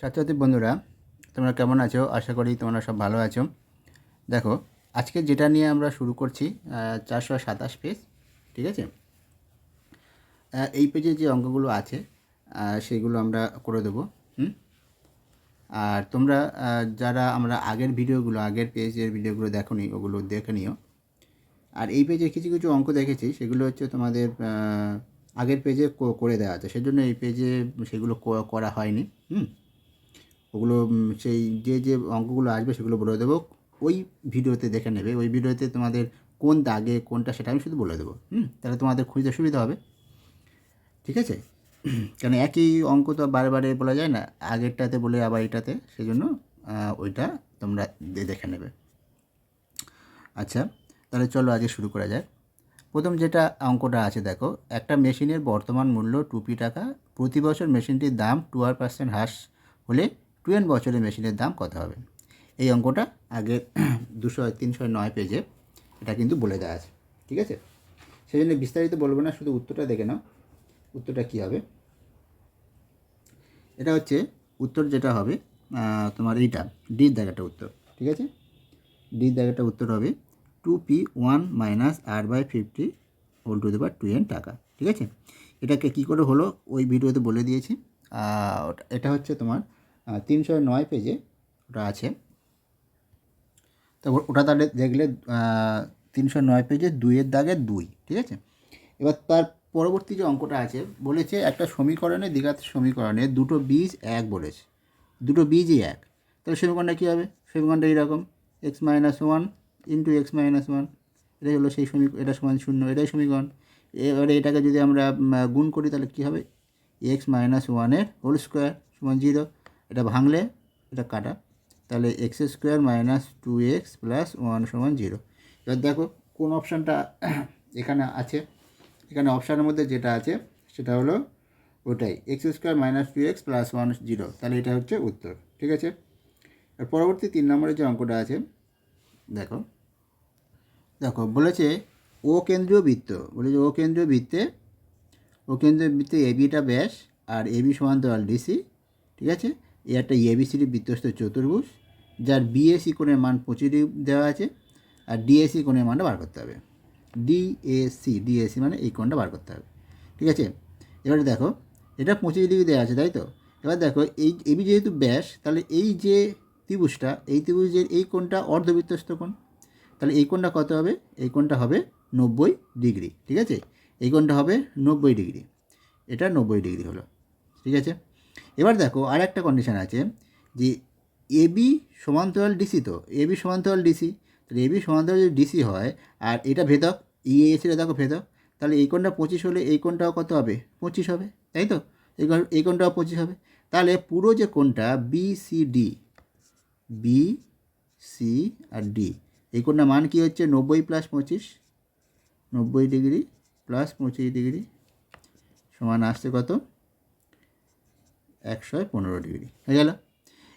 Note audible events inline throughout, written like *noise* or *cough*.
ছাত্রছাত্রী বন্ধুরা, তোমরা কেমন আছো? আশা করি তোমরা সব ভালো আছো। দেখো, আজকে যেটা নিয়ে আমরা শুরু করছি চারশো সাতাশ পেজ ঠিক আছে? এই পেজে যে অঙ্কগুলো আছে সেগুলো আমরা করে দেবো, হুম? আর তোমরা যারা আমরা আগের ভিডিওগুলো, আগের পেজের ভিডিওগুলো দেখো নি ওগুলো দেখে নিও। আর এই পেজে কিছু কিছু অঙ্ক দেখেছি, সেগুলো হচ্ছে তোমাদের আগের পেজে করে দেওয়া আছে। সেজন্য এই পেজে সেগুলো করা হয়নি, হুম? ওগুলো সেই যে যে অঙ্কগুলো আসবে সেগুলো বলে দেবো। ওই ভিডিওতে দেখে নেবে। ওই ভিডিওতে তোমাদের কোন দাগে কোনটা সেটা আমি শুধু বলে দেবো। হুম তাহলে তোমাদের খুঁজতে সুবিধা হবে। ঠিক আছে? কেন একই অঙ্ক তো বারে বলা যায় না আগেরটাতে বলে আবার এটাতে। সেজন্য আহ, ওইটা তোমরা দেখে নেবে। আচ্ছা তাহলে চলো আজকে শুরু করা যাক। প্রথম যেটা অঙ্কটা আছে দেখো একটা মেশিনের বর্তমান মূল্য টুপি টাকা প্রতি বছর মেশিনটির দাম টুয়েলভ পার্সেন্ট হ্রাস হলে টুয়েন বছরের মেশিনের দাম কত হবে? এই অঙ্কটা আগে *clears throat* দুশো তিনশো নয় পেজে এটা কিন্তু বলে দেওয়া আছে, ঠিক আছে? সেই জন্য বিস্তারিত বলব না, শুধু উত্তরটা দেখে নাও, উত্তরটা কী হবে? এটা হচ্ছে উত্তর যেটা হবে তোমার এইটা ডির দাগেটা উত্তর, ঠিক আছে? ডির দাগেটা উত্তর হবে two p one minus r by fifty whole two দেবার টু এন টাকা, ঠিক আছে? এটাকে কী করে হলো? ওই ভিডিওতে বলে দিয়েছি। এটা হচ্ছে তোমার তিনশো নয় পেজে ওটা আছে। তারপর ওটা তাহলে দেখলে তিনশো নয় পেজে দুইয়ের দাগে দুই, ঠিক আছে? এবার তার পরবর্তী যে অঙ্কটা আছে, বলেছে একটা সমীকরণে দ্বিঘাত সমীকরণে দুটো বীজ এক বলেছে। দুটো বীজই এক। তাহলে সমীকরণটা কী হবে? সমীকরণটা এইরকম x minus one into x minus one এটাই হলো সেই সমীকরণ এটা সমান শূন্য, এটাই সমীকরণ। এবারে এটাকে যদি আমরা গুণ করি তাহলে কী হবে? এক্স মাইনাস ওয়ানের হোল স্কোয়ার সমান জিরো এটা ভাঙলে এটা কাটা। তাহলে x square minus two x plus one সমান জিরো এবার দেখো কোন অপশানটা এখানে আছে। এখানে অপশানের মধ্যে যেটা আছে, সেটা হলো ওটাই। X square minus two x plus one zero তাহলে এটা হচ্ছে উত্তর, ঠিক আছে? আর পরবর্তী তিন নম্বরের যে অঙ্কটা আছে, দেখো। দেখো, বলেছে ও কেন্দ্রীয় বৃত্ত, বলেছে ও কেন্দ্রীয় বৃত্তে, ও কেন্দ্রীয় বৃত্তে এবিটা ব্যাস, আর এবি সমান্তরাল ডিসি ঠিক আছে? এই একটা এবিসিডি বৃত্তস্ত চতুর্ভুজ, যার বিএসি কোণের মান পঁচিশ ডিগ্রি দেওয়া আছে আর ডিএসি কোণের মানটা বার করতে হবে। ডিএসি ডিএসি মানে এই কোণটা বার করতে হবে। ঠিক আছে? এবারে দেখো, এটা পঁচিশ ডিগ্রি দেওয়া আছে, তাই তো? এবার দেখো, এই এবি যেহেতু ব্যাস, তাহলে এই যে ত্রিভুজটা, এই ত্রিভুজের এই কোণটা অর্ধবৃত্তস্থ কোণ, তাহলে এই কোণটা কত হবে? এই কোণটা হবে নব্বই ডিগ্রি। ঠিক আছে? এই কোণটা হবে নব্বই ডিগ্রি। এটা নব্বই ডিগ্রি হলো। ঠিক আছে? এবার দেখো আর একটা কন্ডিশন আছে যে এবি সমান্তরাল ডিসি তো এবি সমান্তরাল ডিসি তাহলে এবি সমান্তরাল যদি ডিসি হয়, আর এটা ভেদক ইএসিটা দেখো ভেদক, তাহলে এই কোণটা পঁচিশ হলে এই কোণটাও কত হবে? পঁচিশ হবে, তাই তো? এই কোণ, এই পঁচিশ হবে। তাহলে পুরো যে কোণটা ডি বি সি আর ডি এই কোণটার মান কী হচ্ছে? নব্বই প্লাস পঁচিশ, নব্বই ডিগ্রি প্লাস পঁচিশ ডিগ্রি সমান আসছে কত? একশো পনেরো ডিগ্রি। হয়ে গেল।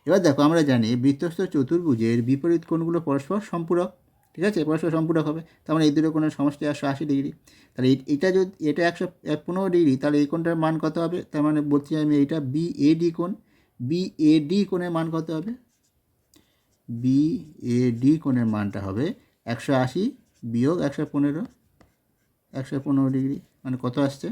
এবার দেখো, আমরা জানি বৃত্তস্থ চতুর্ভুজের বিপরীত কোণগুলো পরস্পর সম্পূরক। ঠিক আছে? পরস্পর সম্পূরক হবে। তার মানে এই দুটো কোণের সমষ্টি একশো আশি ডিগ্রি। তাহলে এটা যদি এটা একশো পনেরো ডিগ্রি, তাহলে এই কোণটার মান কত হবে? তার মানে বলছি আমি এইটা বি এ ডি কোণ। বি এ ডি কোণের মান কত হবে? বি এ ডি কোণের মানটা হবে একশো আশি বিয়োগ একশো পনেরো। একশো পনেরো ডিগ্রি। মানে কত আসছে?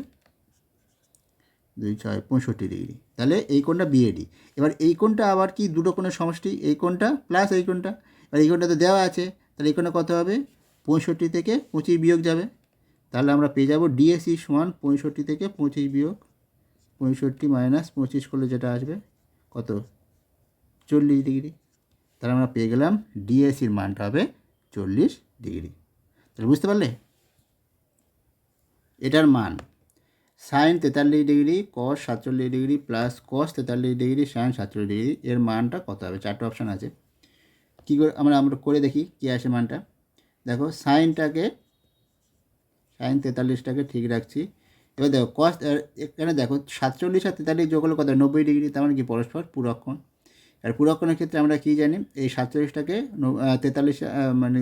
দুই ছয় পঁয়ষট্টি ডিগ্রি তাহলে এই কোণটা বিএডি এবার এই কোণটা আবার কি? দুটো কোণের সমষ্টি। এই কোণটা প্লাস এই কোণটা। এবার এই কোণটা তো দেওয়া আছে, তাহলে এই কোণটা কত হবে? পঁয়ষট্টি থেকে পঁচিশ বিয়োগ যাবে। তাহলে আমরা পেয়ে যাব ডিএসি সমান পঁয়ষট্টি থেকে পঁচিশ বিয়োগ। পঁয়ষট্টি মাইনাস পঁচিশ করলে যেটা আসবে? কত? চল্লিশ ডিগ্রি তাহলে আমরা পেয়ে গেলাম ডিএসির মানটা হবে চল্লিশ ডিগ্রি তাহলে বুঝতে পারলে? এটার মান। সাইন তেতাল্লিশ ডিগ্রি কস সাতচল্লিশ ডিগ্রি প্লাস কস তেতাল্লিশ ডিগ্রি সাইন সাতচল্লিশ ডিগ্রি, এর মানটা কত হবে? চারটে অপশান আছে। কী করে আমরা আমরা করে দেখি কী আসে মানটা। দেখো সাইনটাকে সাইন তেতাল্লিশটাকে ঠিক রাখছি। এবার দেখো কস এখানে দেখো, সাতচল্লিশ আর তেতাল্লিশ যোগ হলো কত নব্বই ডিগ্রি, তার মানে কি? পরস্পর পুরক্ষণ। আর পুরক্ষণের ক্ষেত্রে আমরা কী জানি? এই সাতচল্লিশটাকে তেতাল্লিশ মানে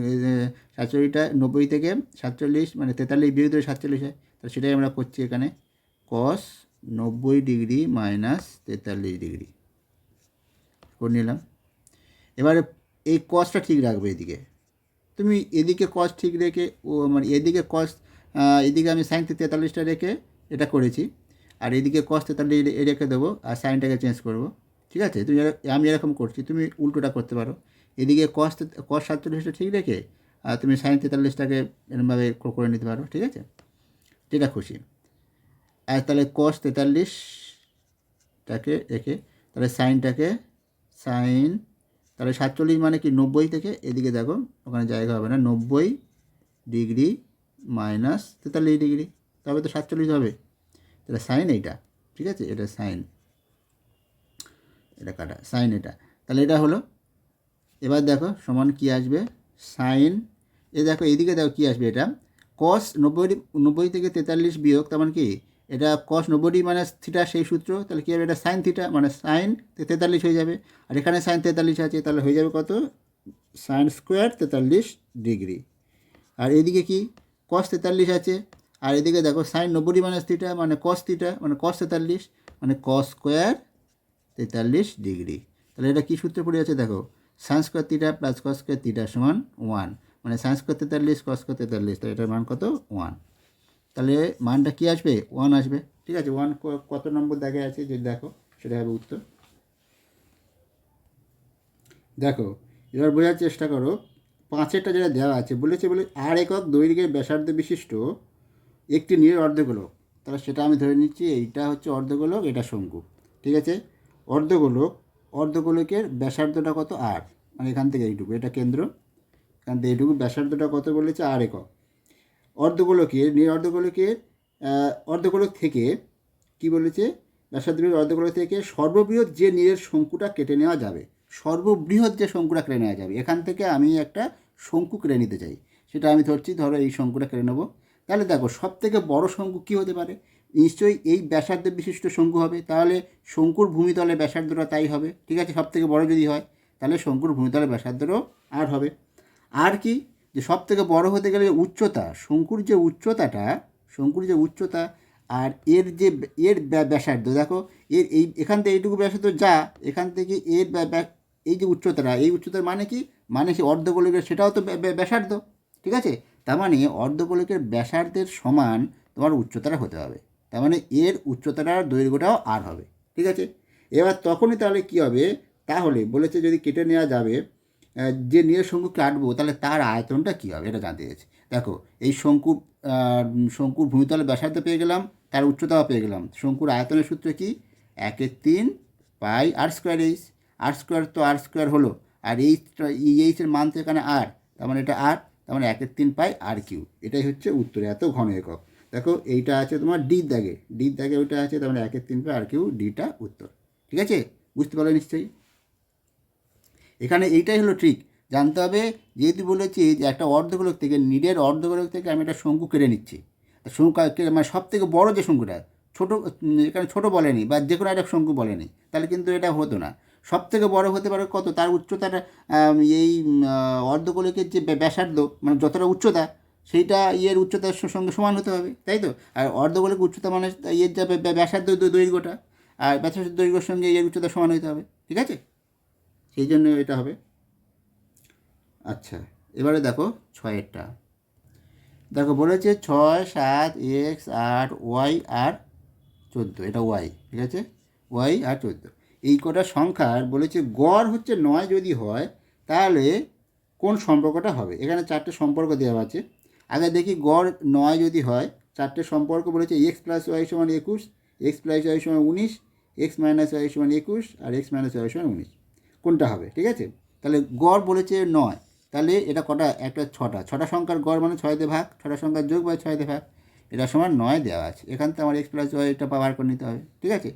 সাতচল্লিশটা নব্বই থেকে সাতচল্লিশ মানে তেতাল্লিশ বিরুদ্ধে সাতচল্লিশ হয়। তাহলে সেটাই আমরা করছি এখানে। কস নব্বই ডিগ্রি মাইনাস তেতাল্লিশ ডিগ্রি। করে নিলাম। এবারে এই কসটা ঠিক রাখবে এদিকে। তুমি এদিকে কস ঠিক রেখে, ও মানে এদিকে কস এদিকে আমি সাইন তেতাল্লিশটা রেখে এটা করেছি। আর এদিকে কস তেতাল্লিশ রেখে দেবো আর সাইনটাকে চেঞ্জ করব। ঠিক আছে? তুমি আমি এরকম করছি, তুমি উল্টোটা করতে পারো। এদিকে কস কস সাতচল্লিশটা ঠিক রেখে আর তুমি সাইন তেতাল্লিশটাকে এরমভাবে করে নিতে পারো। ঠিক আছে? যেটা খুশি। আর তাহলে কস তেতাল্লিশটাকে রেখে তাহলে সাইনটাকে সাইন তাহলে সাতচল্লিশ মানে কি নব্বই থেকে এদিকে দেখো, ওখানে জায়গা হবে না, নব্বই ডিগ্রি মাইনাস তেতাল্লিশ ডিগ্রি, তবে তো সাতচল্লিশ হবে। তাহলে সাইন এইটা, ঠিক আছে? এটা সাইন এটা কাটা সাইন এটা। তাহলে এটা হলো, এবার দেখো সমান কি আসবে? সাইন এ দেখো এদিকে দেখো কি আসবে এটা? কস নব্বই নব্বই থেকে তেতাল্লিশ বিয়োগ, তার মানে কি? এটা কস নব্বই মানে থিটা সেই সূত্র, তাহলে কী হবে? এটা সাইন থিটা মানে সাইন তেতাল্লিশ হয়ে যাবে। আর এখানে সাইন তেতাল্লিশ আছে, তাহলে হয়ে যাবে কত? সাইন স্কোয়ার তেতাল্লিশ ডিগ্রি। আর এদিকে কি? কস তেতাল্লিশ আছে। আর এদিকে দেখো সাইন নব্বই মাইনাস থিটা মানে কস থিটা মানে কস তেতাল্লিশ মানে কস স্কোয়ার তেতাল্লিশ ডিগ্রি। তাহলে এটা কী সূত্রে পড়ে আছে দেখো? Sine square theta plus cos square theta সমান ওয়ান মানে সাইন স্কোয়ার তেতাল্লিশ কস স্কোয়ার তেতাল্লিশ, তাহলে এটার মান কত? ওয়ান তাহলে মানটা কী আসবে? ওয়ান আসবে। ঠিক আছে ওয়ান কত নম্বর দেখা আছে যদি দেখো, সেটা হবে উত্তর। দেখো, এবার বোঝার চেষ্টা করো, পাঁচেরটা যেটা দেওয়া আছে, বলেছে বলে আর একক দৈর্ঘ্যের ব্যাসার্ধ বিশিষ্ট একটি নিয়ে অর্ধগোলক। তাহলে সেটা আমি ধরে নিচ্ছি, এইটা হচ্ছে অর্ধগোলক, এটা শঙ্কু। ঠিক আছে? অর্ধগোলক, অর্ধগোলকের ব্যাসার্ধটা কত? আর মানে এখান থেকে এইটুকু, এটা কেন্দ্র। এখান থেকে এইটুকু, ব্যাসার্ধটা কত বলেছে? আর একক। অর্ধগোলকের, নিয়ে অর্ধগোলকের অর্ধগোলক থেকে কি বলেছে? ব্যাসার্ধের অর্ধগোলক থেকে সর্ববৃহৎ যে নীরের শঙ্কুটা কেটে নেওয়া যাবে, সর্ববৃহৎ যে শঙ্কুটা কেটে নেওয়া যাবে, এখান থেকে আমি একটা শঙ্কু কেটে নিতে চাই। সেটা আমি ধরছি, ধরো এই শঙ্কুটা কেটে নেব। তাহলে দেখো সব থেকে বড় শঙ্কু কী হতে পারে? নিশ্চয়ই এই ব্যাসার্ধ বিশিষ্ট শঙ্কু হবে। তাহলে শঙ্কুর ভূমিতলে ব্যাসার্ধটা তাই হবে, ঠিক আছে? সব থেকে বড় যদি হয়, তাহলে শঙ্কুর ভূমিতলে ব্যাসার্ধটাও আর হবে। আর কি? যে সব থেকে বড় হতে গেলে উচ্চতা, শঙ্কুর যে উচ্চতাটা, শঙ্কুর যে উচ্চতা আর এর যে এর ব্যা- ব্যাসার্ধ, দেখো, এর এই, এখান থেকে এইটুকু ব্যাসার্ধ যা, এখান থেকে এর এই যে উচ্চতাটা, এই উচ্চতার মানে কি? মানে সে অর্ধগোলকের সেটাও তো ব্যা- ব্যা- ব্যাসার্ধ, ঠিক আছে? তার মানে অর্ধগোলকের ব্যাসার্ধের সমান তোমার উচ্চতাটা হতে হবে, তার মানে এর উচ্চতাটার দৈর্ঘ্যটাও আর হবে, ঠিক আছে? এবার তখনই তাহলে কি হবে? তাহলে বলেছে যদি কেটে নেওয়া যাবে যে নিয়ে শঙ্কুকে কাটবো, তাহলে তার আয়তনটা কী হবে? এটা জানতে চাইছি। দেখো, এই শঙ্কুর শঙ্কুর ভূমিতলে ব্যাসার্ধ পেয়ে গেলাম, তার উচ্চতাও পেয়ে গেলাম। শঙ্কুর আয়তনের সূত্র কি? একের তিন pi r square h. R square তো আর স্কোয়ার হলো, আর এইচ এইচের মান তো এখানে আর, তার মানে এটা আর, তার মানে একের তিন পাই আর কিউ। এটাই হচ্ছে উত্তরে এত ঘন একক। দেখো, এইটা আছে তোমার ডির দাগে। ডির দাগে ওইটা আছে, তার মানে একের তিন পাই আর কিউ ডিটা উত্তর। ঠিক আছে? বুঝতে পারলে নিশ্চয়ই? এখানে এইটাই হলো ট্রিক জানতে হবে যেহেতু বলেছি যে একটা অর্ধগোলক থেকে নিডের অর্ধগোলক থেকে আমি একটা শঙ্কু কেড়ে নিচ্ছি। শঙ্কু মানে সব থেকে বড়ো যে শঙ্কুটা ছোটো এখানে ছোটো বলেনি বা যে কোনো একটা শঙ্কু বলেনি তাহলে কিন্তু এটা হতো না। সব থেকে বড় হতে পারে কত? তার উচ্চতাটা আম, এই অর্ধগোলকের যে ব্য- ব্যাসার্ধ মানে যতটা উচ্চতা সেইটা ইয়ের উচ্চতার সঙ্গে সমান হতে হবে তাই তো? আর অর্ধগোলকের উচ্চতা মানে ইয়ের যা ব্য- ব্য- ব্যাসার্ধ দৈর্ঘ্যটা আর ব্যাসার্ধ দৈর্ঘ্যের সঙ্গে এর উচ্চতা সমান হতে হবে ঠিক আছে? সেই জন্য এটা হবে। আচ্ছা এবারে দেখো ছয়েরটা। দেখো বলেছে ছয়, সাত, এক্স, আট, ওয়াই আর চোদ্দ। এটা ওয়াই, ঠিক আছে? ওয়াই আর চোদ্দ। এই কটা সংখ্যার বলেছে গড় হচ্ছে নয় যদি হয়, তাহলে কোন সম্পর্কটা হবে? এখানে চারটে সম্পর্ক দেওয়া আছে। আগে দেখি গড় নয় যদি হয়, চারটে সম্পর্ক বলেছে এক্স প্লাস ওয়াই সমান একুশ, এক্স প্লাস ওয়াই সমান উনিশ, এক্স মাইনাস ওয়াই সমান একুশ আর এক্স মাইনাস ওয়াই সমান উনিশ। কোনটা হবে, ঠিক আছে? তাহলে গড় বলেছে নয়। তাহলে এটা কটা? একটা ছটা। ছটা সংখ্যার গড় মানে ছয়তে ভাগ, ছটা সংখ্যার যোগ বা ছয়তে ভাগ। এটা সমান নয় দেওয়া আছে। এখান থেকে আমার এক্স প্লাস ওয়াই এটা বার করে নিতে হবে, ঠিক আছে?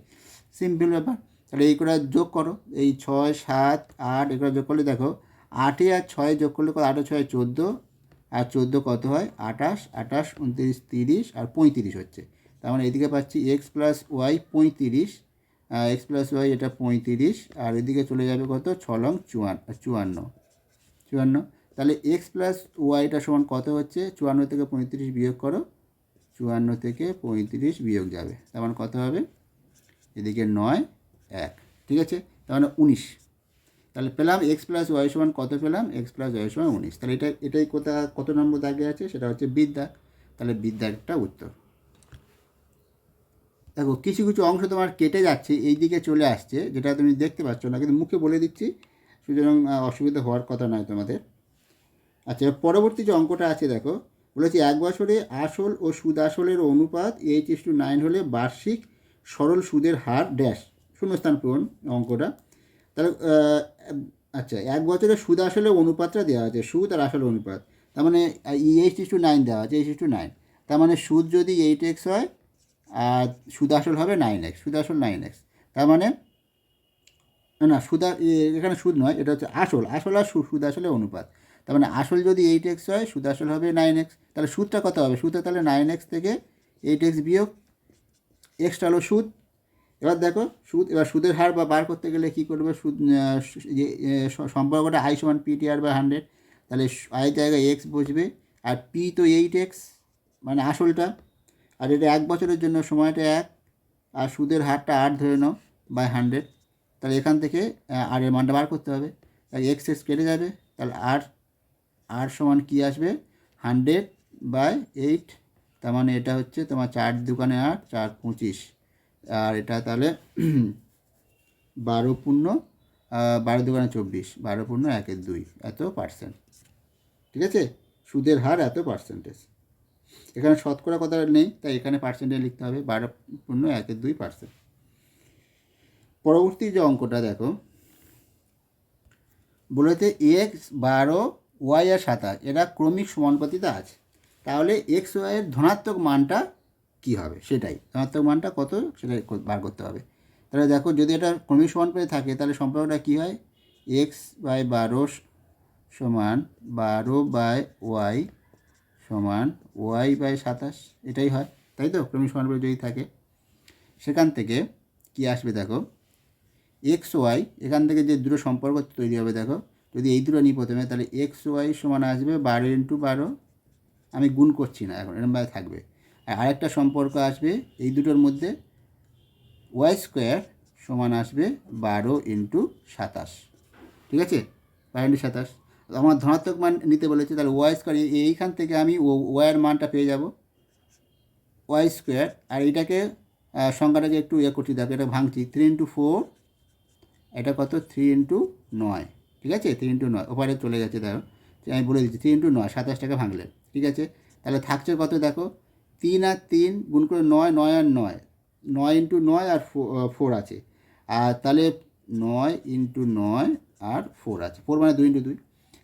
সিম্পল ব্যাপার। তাহলে এই করে যোগ করো। এই ছয়, সাত, আট, এগুলো যোগ করলে দেখো, আটে আর ছয় যোগ করলে কত? আটে ছয় চোদ্দ। আর চোদ্দ কত হয়? আঠাশ। আঠাশ, উনত্রিশ, তিরিশ, আর পঁয়ত্রিশ হচ্ছে। তার মানে এদিকে পাচ্ছি এক্স প্লাস ওয়াই পঁয়ত্রিশ। এক্স প্লাস ওয়াই এটা পঁয়ত্রিশ, আর এদিকে চলে যাবে কত? ছ লং চুয়ান্ন চুয়ান্ন। চুয়ান্ন। তাহলে এক্স প্লাস ওয়াইটা সমান কত হচ্ছে? চুয়ান্ন থেকে পঁয়ত্রিশ বিয়োগ করো। চুয়ান্ন থেকে পঁয়ত্রিশ বিয়োগ যাবে। তার মানে কত হবে? এদিকে নয়, এক। ঠিক আছে? তার মানে উনিশ। তাহলে পেলাম এক্স প্লাস ওয়াই সমান কত পেলাম? এক্স প্লাস ওয়াই সমান উনিশ। তাহলে এটা, এটাই কোথা, কত নম্বর দাগে আছে? সেটা হচ্ছে বিদ্যা। তাহলে বিদ্যাটা উত্তর। দেখো, কিছু কিছু অংশ তোমার কেটে যাচ্ছে এই দিকে চলে আসছে, যেটা তুমি দেখতে পাচ্ছ না, কিন্তু মুখে বলে দিচ্ছি, সুতরাং অসুবিধা হওয়ার কথা নয় তোমাদের। আচ্ছা পরবর্তী যে অঙ্কটা আছে, দেখো, বলেছি এক বছরে আসল ও সুদ আসলের অনুপাত এইচ ইস টু নাইন হলে বার্ষিক সরল সুদের হার ড্যাশ, শূন্যস্থান পূরণ, অঙ্কটা। তাহলে আচ্ছা এক বছরে সুদ আসলের অনুপাতটা দেওয়া আছে, সুদ আর আসল অনুপাত, তার মানে এইচ টু নাইন দেওয়া আছে, এইচ টু নাইন, তার মানে সুদ যদি এইট এক্স হয় আর সুদ আসল হবে নাইন এক্স সুদ আসল নাইন এক্স তার মানে না সুদ এখানে সুদ নয়, এটা হচ্ছে আসল। আসল আর সুদ আসলে অনুপাত। তার মানে আসল যদি এইট এক্স হয়, সুদ আসল হবে নাইন এক্স তাহলে সুদটা কত হবে? সুদটা তাহলে নাইন এক্স থেকে এইট এক্স বিয়োগ এক্সটা হলো সুদ। এবার দেখো, সুদ, এবার সুদের হার বা বার করতে গেলে কী করবে? সুদ যে সম্পর্কটা আই সমান p t r by hundred তাহলে আই জায়গায় এক্স বসবে। আর পি তো এইট এক্স মানে আসলটা। আর এটা এক বছরের জন্য সময়টা এক আর সুদের হারটা আট ধরে নাও বাই হান্ড্রেড তাহলে এখান থেকে আর এর মানটা বার করতে হবে। তাহলে এক্স কেটে যাবে, তাহলে আর আর সমান কী আসবে? হান্ড্রেড বাই এইট তার মানে এটা হচ্ছে তোমার চার দোকানে আট, চার পঁচিশ। আর এটা তাহলে *clears throat* বারো পূর্ণ বারো দোকানে চব্বিশ, বারো পূর্ণ একের দুই, এত পার্সেন্ট ঠিক আছে? সুদের হার এত পার্সেন্টেজ এখানে শতকরা কথা নেই, তাই এখানে পার্সেন্টেজ লিখতে হবে বারো পূর্ণ একের দুই পার্সেন্ট পরবর্তী যে অঙ্কটা দেখো বলেছে এক্স বারো ওয়াই আর সাতাশ, এরা ক্রমিক সমানুপাতিতে আছে। তাহলে এক্স ওয়াইয়ের ধনাত্মক মানটা কী হবে? সেটাই। ধনাত্মক মানটা কত? সেটাই বার করতে হবে। তাহলে দেখো, যদি এটা ক্রমিক সমানুপাতে থাকে, তাহলে সম্পর্কটা কী হয়? এক্স বাই বারো সমান বারো বাই ওয়াই সমান ওয়াই বাই সাতাশ, এটাই হয়, তাই তো? ক্রমিক সমানুপাতে যদি থাকে। সেখান থেকে কি আসবে দেখো? এক্স ওয়াই, এখান থেকে যে দুটো সম্পর্ক তৈরি হবে দেখো, যদি এই দুটো নিই প্রথমে, তাহলে এক্স ওয়াই সমান আসবে বারো ইন্টু বারো। আমি গুণ করছি না, এখন এরমভাবে থাকবে। আর আরেকটা সম্পর্ক আসবে এই দুটোর মধ্যে, ওয়াই স্কোয়ার সমান আসবে বারো ইন্টু সাতাশ। ঠিক আছে? বারো ইন্টু সাতাশ। আমার ধনাত্মক মান নিতে বলেছে, তাহলে ওয়াই স্কোয়ার এইখান থেকে আমি ওয়াইয়ের মানটা পেয়ে যাব। ওয়াই স্কোয়ার আর এটাকে সংখ্যাটাকে একটু ইয়ে করছি, দেখো এটা ভাঙছি থ্রি ইন্টু ফোর এটা কত? থ্রি ইন্টু নয়, ঠিক আছে? থ্রি ইন্টু নয়, ওপারে চলে গেছে দেখো আমি বলে দিচ্ছি থ্রি ইন্টু নয়, সাতাশ টাকা ভাঙলেন ঠিক আছে? তাহলে থাকছে কত, দেখো? তিন আর তিন গুণ করে নয় নয় আর নয় নয় ইন্টু নয় আর ফোর আছে। আর তাহলে নয় ইন্টু নয় আর ফোর আছে ফোর মানে দুই ইন্টু দুই।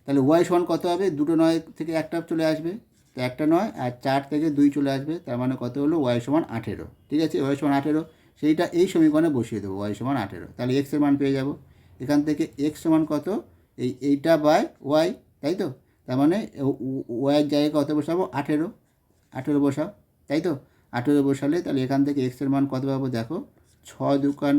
তাহলে ওয়াই সমান কত হবে? দুটো নয় থেকে একটা চলে আসবে। তো একটা নয় আর চার থেকে দুই চলে আসবে, তার মানে কত হলো? ওয়াই সমান আঠেরো। ঠিক আছে? ওয়াই সমান আঠেরো। সেইটা এই সমীকরণে বসিয়ে দেবো, ওয়াই সমান আঠেরো। তাহলে এক্সের মান পেয়ে যাব। এখান থেকে এক্স সমান কত? এই এইটা বাই ওয়াই, তাই তো? তার মানে ওয়াইয়ের জায়গায় কত বসাবো? আঠেরো। আঠেরো বসাও, তাই তো? আঠেরো বসালে তাহলে এখান থেকে এক্সের মান কত পাবো? দেখো ছ দোকান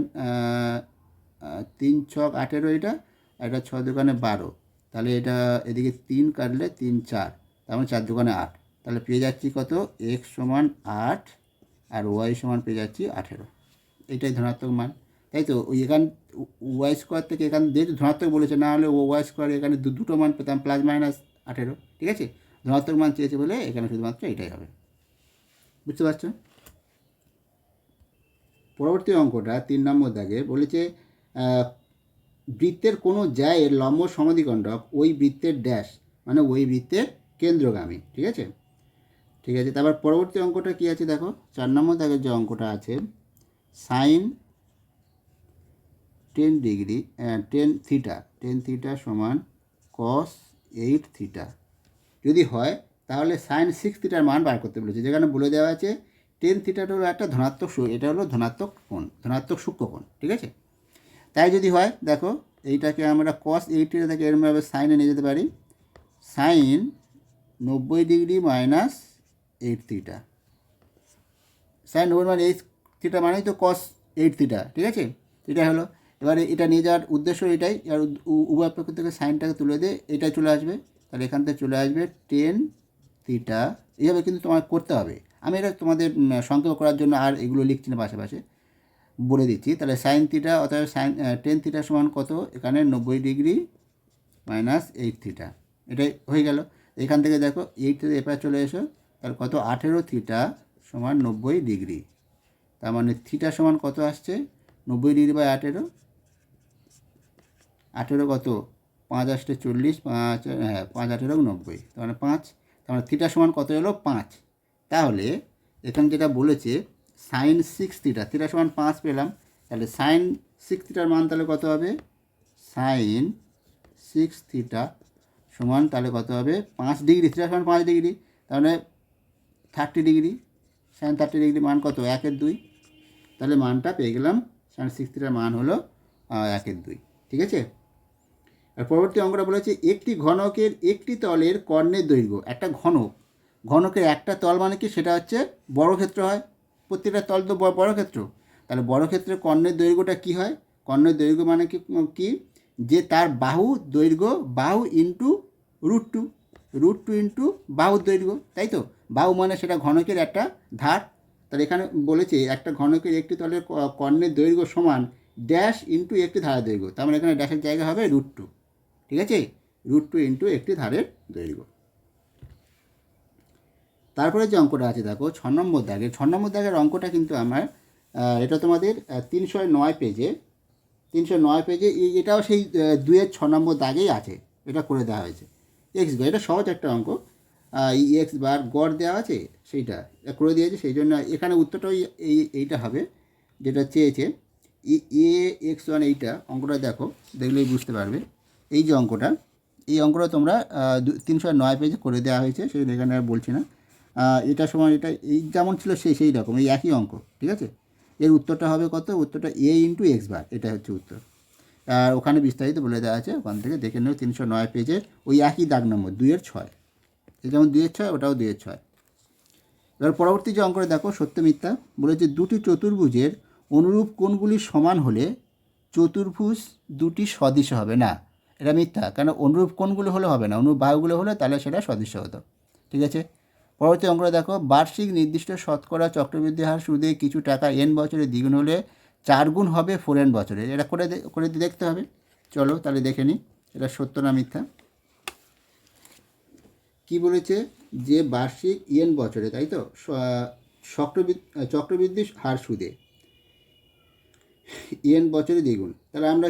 তিন ছক আঠেরো এটা এটা ছ দোকানে বারো। তাহলে এটা এদিকে তিন কাটলে তিন চার, তার মানে চার দোকানে আট। তাহলে পেয়ে যাচ্ছি কত? এক্স সমান আট আর ওয়াই সমান পেয়ে যাচ্ছি আঠেরো। এটাই ধনাত্মক মান। তাই তো? এখান ওয়াই স্কোয়ার থেকে এখান যেহেতু ধনাত্মক বলেছে, না হলে ও ওয়াই স্কোয়ার এখানে দুটো মান পেতাম, প্লাস মাইনাস আঠেরো। ঠিক আছে? ধনাত্মক মান চেয়েছে বলে এখানে শুধুমাত্র এটাই হবে। বুঝতে পারছ? পরবর্তী অঙ্কটা তিন নম্বর দাগে বলেছে বৃত্তের কোনো জায়ের লম্ব সমাধিকণ্ডক ওই বৃত্তের ড্যাশ মানে ওই বৃত্তের কেন্দ্রগামী, ঠিক আছে? ঠিক আছে, তারপর পরবর্তী অঙ্কটা কি আছে দেখো? চার নম্বর দাগের যে অঙ্কটা আছে sine ten degree ten theta ten theta সমান কস এইট থিটা যদি হয়, তাহলে সাইন সিক্স থিটার মান বার করতে বলেছে, যেখানে বলে দেওয়া আছে টেন থিটাটা হলো একটা ধনাত্মক এটা হলো ধনাত্মক কোণ, ধনাত্মক সূক্ষ্ম কোণ, ঠিক আছে? তাই যদি হয়, দেখো, এইটাকে আমরা কস এইট থেকে এরমভাবে সাইনে নিয়ে যেতে পারি। সাইন নব্বই degree minus eight theta sine নব্বই মানে এইট থিটা মানেই তো কস এইট থিটা ঠিক আছে? এটা হলো। এবারে এটা নিয়ে যাওয়ার উদ্দেশ্য এটাই। আর উভয় পক্ষ থেকে সাইনটাকে তুলে দিয়ে এটাই চলে আসবে। তাহলে এখান থেকে চলে আসবে টেন থিটা এইভাবে কিন্তু তোমার করতে হবে। আমি এটা তোমাদের সংক্ষেপ করার জন্য আর এগুলো লিখছি না পাশে পাশে বলে দিচ্ছি, তাহলে সাইন থিটা অর্থাৎ সাইন টেন থিটা সমান কত? এখানে নব্বই ডিগ্রি মাইনাস এইট থিটা এটাই হয়ে গেল। এখান থেকে দেখো এইট থেকে এপার চলে এসো তার কত? আঠেরো থিটা সমান নব্বই ডিগ্রি। তার মানে থিটা সমান কত আসছে? নব্বই ডিগ্রি বাই আঠেরো। আঠেরো কত? পাঁচ আষ্টে চল্লিশ, পাঁচ হ্যাঁ পাঁচ, আঠেরো, নব্বই। তার মানে পাঁচ। তার মানে থিটা সমান কত এলো পাঁচ। তাহলে এখানে যেটা বলেছে সাইন সিক্স থিটা থিটা সমান পাঁচ পেলাম, তাহলে সাইন সিক্স থিটার মান তাহলে কত হবে? সাইন সিক্স থিটা সমান তাহলে কত হবে? পাঁচ ডিগ্রি থিটা সমান পাঁচ ডিগ্রি, তাহলে thirty degree sine thirty degree মান কত? একের দুই। তাহলে মানটা পেয়ে গেলাম সাইন সিক্স থিটার মান হলো একের দুই। ঠিক আছে? আর পরবর্তী অঙ্কটা বলেছে, একটি ঘনকের একটি তলের কর্ণের দৈর্ঘ্য, একটা ঘনক। ঘনকের একটা তল মানে কি? সেটা হচ্ছে বড় ক্ষেত্র হয়। প্রত্যেকটা তল তো ব- বড় ক্ষেত্র। তাহলে বড় ক্ষেত্রে কর্ণের দৈর্ঘ্যটা কি হয়? কর্ণের দৈর্ঘ্য মানে কি কি? যে তার বাহু দৈর্ঘ্য বাহু into root two root two into বাহুর দৈর্ঘ্য, তাই তো? বাহু মানে সেটা ঘনকের একটা ধার। তাহলে এখানে বলেছে একটা ঘনকের একটি তলের কর্ণের দৈর্ঘ্য সমান ড্যাশ ইন্টু একটি ধারের দৈর্ঘ্য। তার মানে এখানে ড্যাশের জায়গা হবে রুট টু ঠিক আছে? রুট টু ইন্টু একটি ধারের দৈর্ঘ্য। তারপরে যে অঙ্কটা আছে দেখো, ছ নম্বর দাগে, ছ নম্বর দাগের অঙ্কটা কিন্তু আমার এটা তোমাদের তিনশো নয় পেজে, তিনশো নয় পেজে এটাও সেই দুয়ের ছ নম্বর দাগেই আছে, এটা করে দেওয়া হয়েছে। এক্স বার এটা সহজ একটা অঙ্ক। ই এক্স বার গড় দেওয়া আছে, সেইটা করে দিয়েছে, সেই জন্য এখানে উত্তরটা এই এইটা হবে, যেটা চেয়েছে। এ এক্স ওয়ান এইটা, অঙ্কটা দেখো, দেখলেই বুঝতে পারবে। এই যে অঙ্কটা, এই অঙ্কটা তোমরা তিনশো নয় পেজে করে দেওয়া হয়েছে, সেই এখানে আর বলছি না। এটা সময় এটা, এই যেমন ছিল সেই সেই রকম, এই একই অঙ্ক, ঠিক আছে? এর উত্তরটা হবে কত? উত্তরটা এ ইন্টু এক্স বার এটা হচ্ছে উত্তর। আর ওখানে বিস্তারিত বলে দেওয়া আছে, ওখান থেকে দেখে নেবে তিনশো নয় পেজের ওই একই দাগ নম্বর দুইয়ের ছয়। এই যেমন দুইয়ের ছয়, ওটাও দুইয়ের ছয়। এবার পরবর্তী যে অঙ্কটা দেখো সত্য মিথ্যা বলেছে দুটি চতুর্ভুজের অনুরূপ কোণগুলি সমান হলে চতুর্ভুজ দুটি সদৃশ হবে না। এটা মিথ্যা, কেন? অনুরূপ কোণগুলো হলে হবে না, অনুরূপ বাহুগুলো হলে তাহলে সেটা সদৃশ হতো, ঠিক আছে? পরবর্তী অঙ্কটা দেখো, বার্ষিক নির্দিষ্ট শতকরা চক্রবৃদ্ধি হার সুদে কিছু টাকা এন বছরে দ্বিগুণ হলে চার গুণ হবে ফোর এন বছরে। এটা করে করে দেখতে হবে। চলো তাহলে দেখে নিই এটা সত্য না মিথ্যা? কি বলেছে? যে বার্ষিক ইয়েন বছরে, তাই তো? চক্রবৃদ্ধি চক্রবৃদ্ধি হার সুদে ইয়েন বছরে দ্বিগুণ। তাহলে আমরা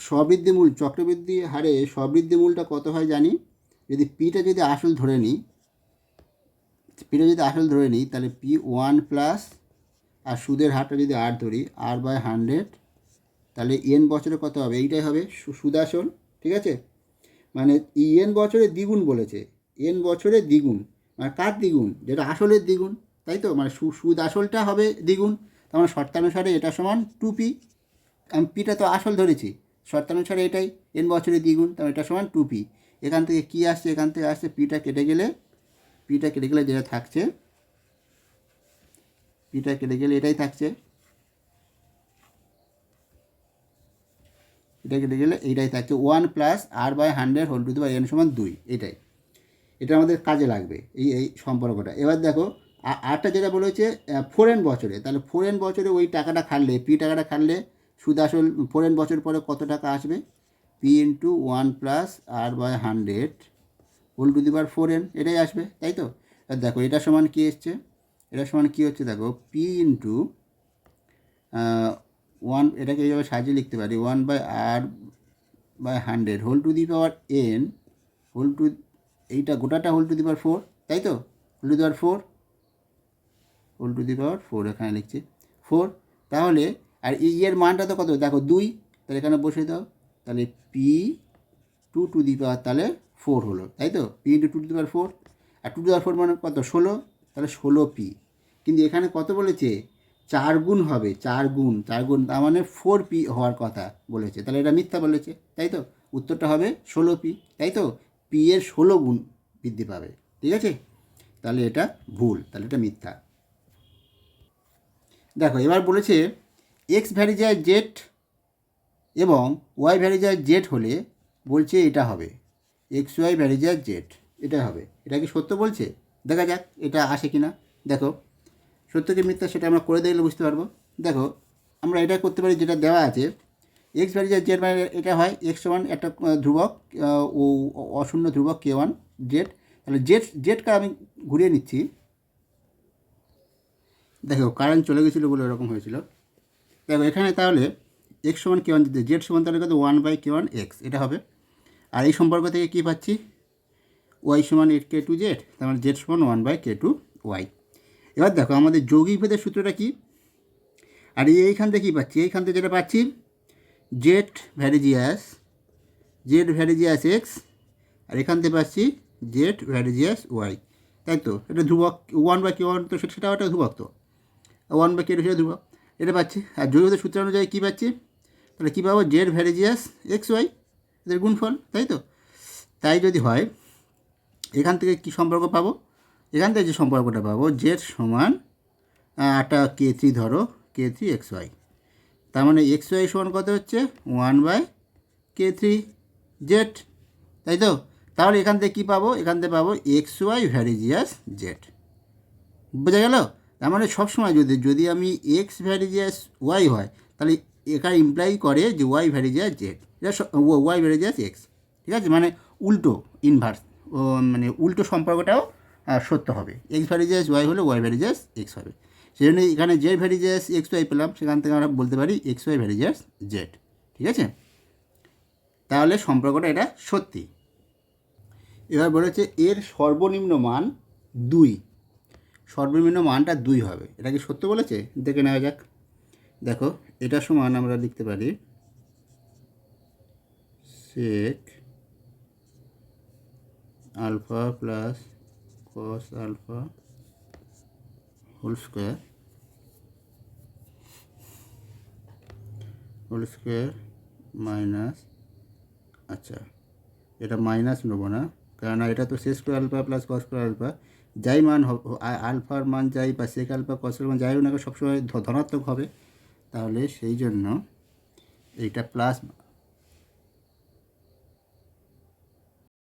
সবৃদ্ধি মূল চক্রবৃদ্ধি হারে সবৃদ্ধি মূলটা কত হয় জানি? যদি পিটা যদি আসল ধরে নিই পিটা যদি আসল ধরে নিই, তাহলে পি ওয়ান প্লাস আর সুদের হারটা যদি আর ধরি আর বাই হান্ড্রেড তাহলে এন বছরে কত হবে? এইটাই হবে সুদ আসল ঠিক আছে? মানে এন বছরে দ্বিগুণ বলেছে। এন বছরে দ্বিগুণ। মানে কার দ্বিগুণ? যেটা আসলের দ্বিগুণ, তাই তো? মানে সুদ আসলটা হবে দ্বিগুণ। তার মানে শর্তানুসারে এটা সমান টু পি আমি পিটা তো আসল ধরেছি। শর্তানুসারে এটাই এন বছরে দ্বিগুণ তাহলে এটা সমান টু পি এখান থেকে কী আসছে? এখান থেকে আসছে পিটা কেটে গেলে পিটা কেটে গেলে যেটা থাকছে, পিটা কেটে গেলে এটাই থাকছে। এটা কেটে গেলে এইটাই থাকছে। One plus r by hundred whole two by n সমান দুই, এটাই। এটা আমাদের কাজে লাগবে এই এই সম্পর্কটা। এবার দেখো আরটা যেটা বলেছে ফোর এন বছরে। তাহলে ফোর এন বছরে ওই টাকাটা খাটলে পি টাকাটা খাটলে সুদ আসল ফোর এন বছর পরে কত টাকা আসবে? P into one plus r by hundred whole to the bar four N এটাই আসবে, তাই তো? আর দেখো, এটা সমান কী এসছে? এটা সমান কী হচ্ছে? দেখো পি ইন্টু ওয়ান এটাকে এইভাবে সাজিয়ে লিখতে পারি one by r by hundred whole to the power n whole to এইটা গোটাটা whole to the power four তাই তো? Whole to the power four whole to the power four এখানে লিখছি ফোর তাহলে, আর এই এর মানটা তো কত? দেখো, দুই, তাহলে এখানে বসে দাও, তাহলে p two to the power তাহলে ফোর হলো, তাই তো? P into two to the power four R two two power four মানে কত? ষোলো? তাহলে ষোলো পি কিন্তু এখানে কত বলেছে? চার গুণ হবে, চার গুণ চার গুণ, তার মানে ফোর পি হওয়ার কথা বলেছে। তাহলে এটা মিথ্যা বলেছে, তাই তো? উত্তরটা হবে ষোলো পি তাই তো? পি এর ষোলো গুণ বৃদ্ধি পাবে, ঠিক আছে? তাহলে এটা ভুল, তাহলে এটা মিথ্যা। দেখো, এবার বলেছে এক্স ভ্যারি জেড এবং ওয়াই ভ্যারি জেড হলে বলছে এটা হবে। এক্স ওয়াই যায় জেড এটা হবে। এটা কি সত্য বলছে? দেখা যাক, এটা আসে কি না দেখো, সত্য কি মিথ্যা সেটা আমরা করে দেখলে বুঝতে পারব। দেখো, আমরা এটা করতে পারি যেটা দেওয়া আছে। এক্স যায় জেড মানে এটা হয় এক্স ওয়ান একটা ধ্রুবক ও, অশূন্য ধ্রুবক কে ওয়ান জেড তাহলে জেড জেডকে আমি ঘুরিয়ে নিচ্ছি। দেখো কারেন্ট চলে গেছিল বলে এরকম হয়েছিল। দেখো, এখানে তাহলে এক্স সমান কে ওয়ান জেড সমান তাহলে কত? One by k one x এটা হবে। আর এই সম্পর্ক থেকে কী পাচ্ছি? ওয়াই সমান এইট কে টু জেড, তার মানে জেড সমান one by k two y. এবার দেখো আমাদের যৌগিক ভেদের সূত্রটা কী? আর এই এইখান থেকে কী পাচ্ছি? এইখান থেকে যেটা পাচ্ছি, z varies as z varies as x, আর এখান থেকে পাচ্ছি জেড ভ্যারিজিয়াস ওয়াই। তাই তো? এটা ধ্রুবক, ওয়ান বাই কে ওয়ান তো সেটা- সেটাও একটা ধ্রুবক তো। ওয়ান বাই কে টু সেটা ধ্রুবক। এটা পাচ্ছি। আর যৌগিকদের সূত্র অনুযায়ী কী পাচ্ছি? তাহলে কী পাবো? Z varies as x y. এদের গুণফল, তাই তো? তাই যদি হয়, এখান থেকে কি সম্পর্ক পাবো? এখান থেকে যে সম্পর্কটা পাবো জেড সমান একটা কে থ্রি ধরো কে থ্রি এক্স ওয়াই তার মানে এক্স ওয়াই সমান কত হচ্ছে? One by k three z তাই তো? তাহলে এখান থেকে কী পাবো? এখান থেকে পাবো এক্স ওয়াই ভ্যারিজিয়াস জেড বোঝা গেল? তার মানে সবসময় যদি যদি আমি এক্স ভ্যারিজিয়াস ওয়াই হয়, তাহলে এখানে ইমপ্লাই করে যে ওয়াই ভ্যারিজিয়াস জেড এটা ওয়াই ভ্যারিজিয়াস এক্স ঠিক আছে? মানে উল্টো ইনভার্স মানে উল্টো সম্পর্কটাও সত্য হবে। এক্স ভ্যারিজিয়াস ওয়াই হলে ওয়াই ভ্যারিজিয়াস এক্স হবে। সেই জন্য এখানে জেড ভ্যারিজিয়াস এক্স ওয়াই পেলাম, সেখান থেকে আমরা বলতে পারি এক্স ওয়াই ভ্যারিজিয়াস জেড ঠিক আছে? তাহলে সম্পর্কটা এটা সত্যি। এবার বলেছে এর সর্বনিম্ন মান দুই। সর্বনিম্ন মানটা দুই হবে। এটা কি সত্য বলেছে? দেখে নেওয়া যাক। দেখো এটা সমান আমরা লিখতে পারি sec alpha plus cos alpha whole square whole square minus আচ্ছা এটা মাইনাস নেব না, কেননা এটা তো শেষ করে আলফা প্লাস কস করে আলফা, যাই মান আলফার মান যাই বা সেক আলফা কসের মান যাই হোক না সবসময় ধনাত্মক হবে, তাহলে সেই জন্য এইটা প্লাস